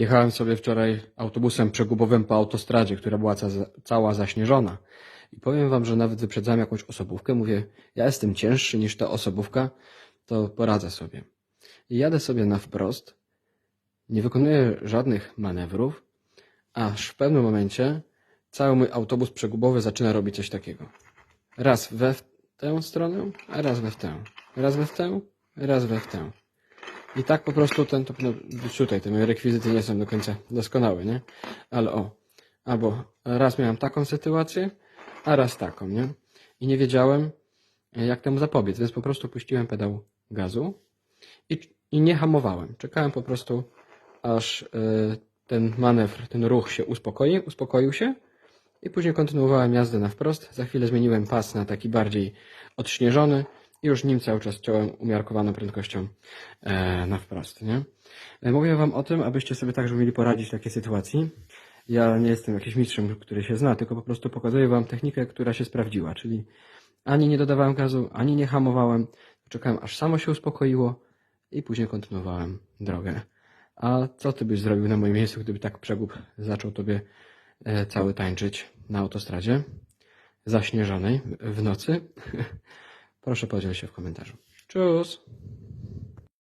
Jechałem sobie wczoraj autobusem przegubowym po autostradzie, która była ca cała zaśnieżona. I powiem wam, że nawet wyprzedzałem jakąś osobówkę. Mówię, ja jestem cięższy niż ta osobówka, to poradzę sobie. I jadę sobie na wprost, nie wykonuję żadnych manewrów, aż w pewnym momencie cały mój autobus przegubowy zaczyna robić coś takiego. Raz we w tę stronę, a raz we w tę. Raz we w tę, raz we w tę. I tak po prostu ten, to być tutaj, te moje rekwizyty nie są do końca doskonałe, nie? Ale o, albo raz miałem taką sytuację, a raz taką, nie? I nie wiedziałem, e, jak temu zapobiec, więc po prostu puściłem pedał gazu i, i nie hamowałem. Czekałem po prostu, aż e, ten manewr, ten ruch się uspokoi, uspokoił się i później kontynuowałem jazdę na wprost. Za chwilę zmieniłem pas na taki bardziej odśnieżony już nim cały czas ciąłem umiarkowaną prędkością e, na wprost, nie? E, Mówię wam o tym, abyście sobie także umieli poradzić w takiej sytuacji. Ja nie jestem jakimś mistrzem, który się zna, tylko po prostu pokazuję wam technikę, która się sprawdziła, czyli ani nie dodawałem gazu, ani nie hamowałem, czekałem aż samo się uspokoiło i później kontynuowałem drogę. A co ty byś zrobił na moim miejscu, gdyby tak przegub zaczął tobie e, cały tańczyć na autostradzie zaśnieżonej w nocy? Proszę podziel się w komentarzu. Cześć!